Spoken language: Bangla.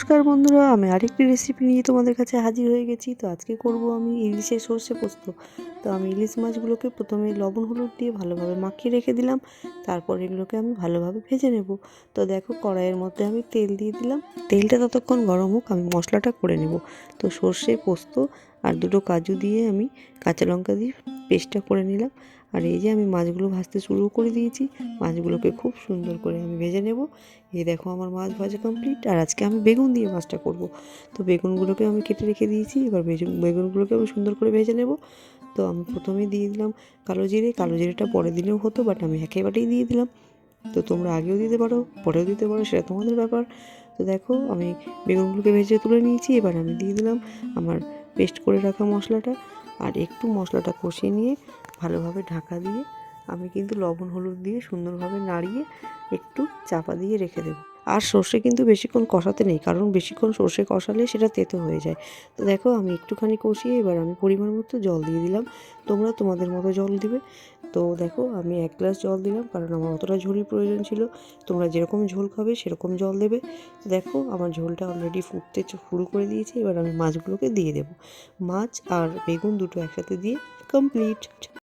নমস্কার বন্ধুরা, আমি আরেকটি রেসিপি নিয়ে তোমাদের কাছে হাজির হয়ে গেছি। তো আজকে করব আমি ইলিশের সর্ষে পোস্ত। তো আমি ইলিশ মাছগুলোকে প্রথমে লবণ, হলুদ দিয়ে ভালোভাবে মাখিয়ে রেখে দিলাম। তারপর এগুলোকে আমি ভালোভাবে ভেজে নেব। তো দেখো কড়াইয়ের মধ্যে আমি তেল দিয়ে দিলাম। তেলটা ততক্ষণ গরম হোক, আমি মশলাটা করে নেব। তো সর্ষে, পোস্ত আর দুটো কাজু দিয়ে আমি কাঁচা লঙ্কা দিয়ে পেস্টটা করে নিলাম। আর এই যে আমি মাছগুলো ভাজতে শুরু করে দিয়েছি। মাছগুলোকে খুব সুন্দর করে আমি ভেজে নেব। এই দেখো আমার মাছ ভাজা কমপ্লিট আর আজকে আমি বেগুন দিয়ে মাছটা করব। তো বেগুনগুলোকে আমি কেটে রেখে দিয়েছি এবার বেগুন বেগুনগুলোকে আমি সুন্দর করে ভেজে নেব। তো আমি প্রথমে দিয়ে দিলাম কালো জিরে। কালো জিরেটা পরে দিলেও হতো বাট আমি একেবারেই দিয়ে দিলাম। তো তোমরা আগেও দিতে পারো পরেও দিতে পারো সেটা তোমাদের ব্যাপার। তো দেখো আমি বেগুনগুলোকে ভেজে তুলে নিয়েছি এবার আমি দিয়ে দিলাম আমার পেস্ট করে রাখা মশলাটা। আর একটু মশলাটা কষিয়ে নিয়ে ভালোভাবে ঢাকা দিয়ে আমি কিন্তু লবণ, হলুদ দিয়ে সুন্দরভাবে নাড়িয়ে একটু চাপা দিয়ে রেখে দেবো। আর সর্ষে কিন্তু বেশিক্ষণ কষাতে নেই, কারণ বেশিক্ষণ সর্ষে কষালে সেটা তেতো হয়ে যায়। তো দেখো, আমি একটুখানি কষিয়ে এবার আমি পরিমাণ মতো জল দিয়ে দিলাম। তোমরা তোমাদের মতো জল দিবে। তো দেখো, আমি এক গ্লাস জল দিলাম, কারণ আমার অতটা ঝোলের প্রয়োজন ছিল। তোমরা যেরকম ঝোল খাবে সেরকম জল দেবে। তো দেখো, আমার ঝোলটা অলরেডি ফুটতে শুরু করে দিয়েছে। এবার আমি মাছগুলোকে দিয়ে দেবো। মাছ আর বেগুন দুটো একসাথে দিয়ে কমপ্লিট